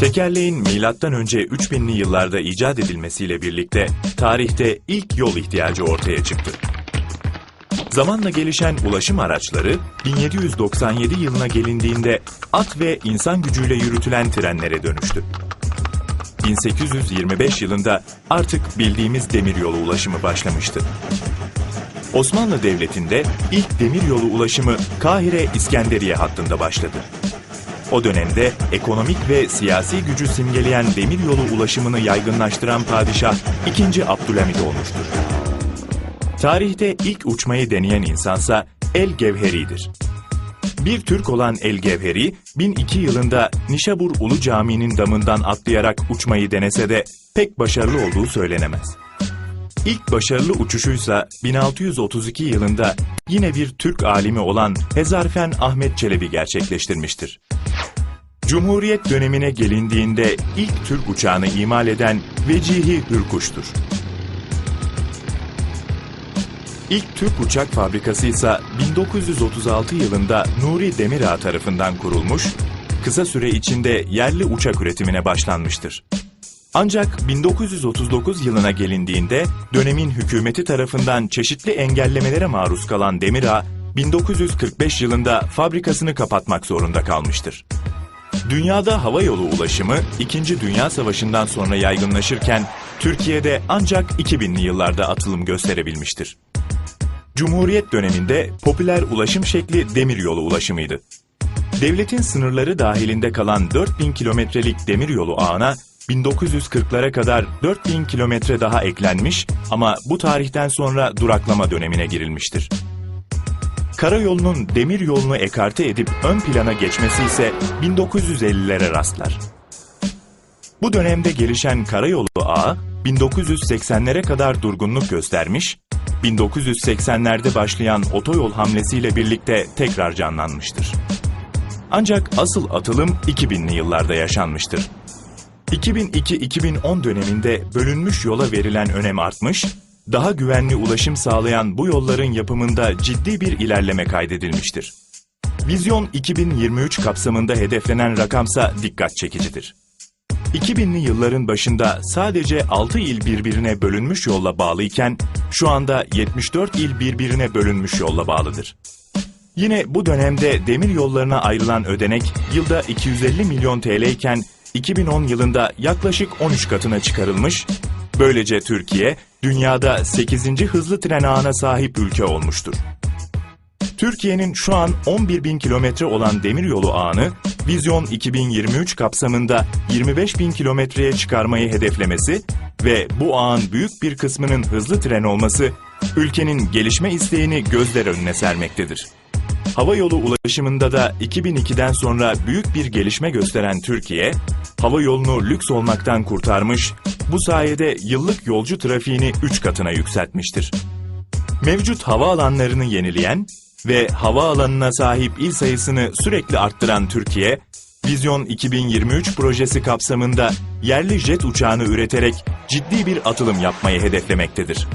Tekerleğin önce 3000'li yıllarda icat edilmesiyle birlikte tarihte ilk yol ihtiyacı ortaya çıktı. Zamanla gelişen ulaşım araçları 1797 yılına gelindiğinde at ve insan gücüyle yürütülen trenlere dönüştü. 1825 yılında artık bildiğimiz demiryolu ulaşımı başlamıştı. Osmanlı Devleti'nde ilk demiryolu ulaşımı Kahire-İskenderiye hattında başladı. O dönemde ekonomik ve siyasi gücü simgeleyen demiryolu ulaşımını yaygınlaştıran padişah 2. Abdülhamit olmuştur. Tarihte ilk uçmayı deneyen insansa El Gevheri'dir. Bir Türk olan El Gevheri, 1002 yılında Nişabur Ulu Camii'nin damından atlayarak uçmayı denese de pek başarılı olduğu söylenemez. İlk başarılı uçuşuysa 1632 yılında yine bir Türk alimi olan Hezarfen Ahmet Çelebi gerçekleştirmiştir. Cumhuriyet dönemine gelindiğinde ilk Türk uçağını imal eden Vecihi Hürkuş'tur. İlk Türk uçak fabrikası ise 1936 yılında Nuri Demirağ tarafından kurulmuş, kısa süre içinde yerli uçak üretimine başlanmıştır. Ancak 1939 yılına gelindiğinde dönemin hükümeti tarafından çeşitli engellemelere maruz kalan Demirağ, 1945 yılında fabrikasını kapatmak zorunda kalmıştır. Dünyada hava yolu ulaşımı 2. Dünya Savaşı'ndan sonra yaygınlaşırken Türkiye'de ancak 2000'li yıllarda atılım gösterebilmiştir. Cumhuriyet döneminde popüler ulaşım şekli demiryolu ulaşımıydı. Devletin sınırları dahilinde kalan 4000 kilometrelik demiryolu ağına 1940'lara kadar 4000 kilometre daha eklenmiş ama bu tarihten sonra duraklama dönemine girilmiştir. Karayolunun demir yolunu ekarte edip ön plana geçmesi ise 1950'lere rastlar. Bu dönemde gelişen karayolu ağı 1980'lere kadar durgunluk göstermiş, 1980'lerde başlayan otoyol hamlesiyle birlikte tekrar canlanmıştır. Ancak asıl atılım 2000'li yıllarda yaşanmıştır. 2002-2010 döneminde bölünmüş yola verilen önem artmış, daha güvenli ulaşım sağlayan bu yolların yapımında ciddi bir ilerleme kaydedilmiştir. Vizyon 2023 kapsamında hedeflenen rakamsa dikkat çekicidir. 2000'li yılların başında sadece 6 il birbirine bölünmüş yolla bağlıyken şu anda 74 il birbirine bölünmüş yolla bağlıdır. Yine bu dönemde demir yollarına ayrılan ödenek yılda 250 milyon TL iken 2010 yılında yaklaşık 13 katına çıkarılmış, böylece Türkiye dünyada 8. hızlı tren ağına sahip ülke olmuştur. Türkiye'nin şu an 11 bin kilometre olan demiryolu ağını Vizyon 2023 kapsamında 25 bin kilometreye çıkarmayı hedeflemesi ve bu ağın büyük bir kısmının hızlı tren olması ülkenin gelişme isteğini gözler önüne sermektedir. Hava yolu ulaşımında da 2002'den sonra büyük bir gelişme gösteren Türkiye, hava yolunu lüks olmaktan kurtarmış, bu sayede yıllık yolcu trafiğini 3 katına yükseltmiştir. Mevcut hava alanlarını yenileyen ve hava alanına sahip il sayısını sürekli arttıran Türkiye, Vizyon 2023 projesi kapsamında yerli jet uçağını üreterek ciddi bir atılım yapmayı hedeflemektedir.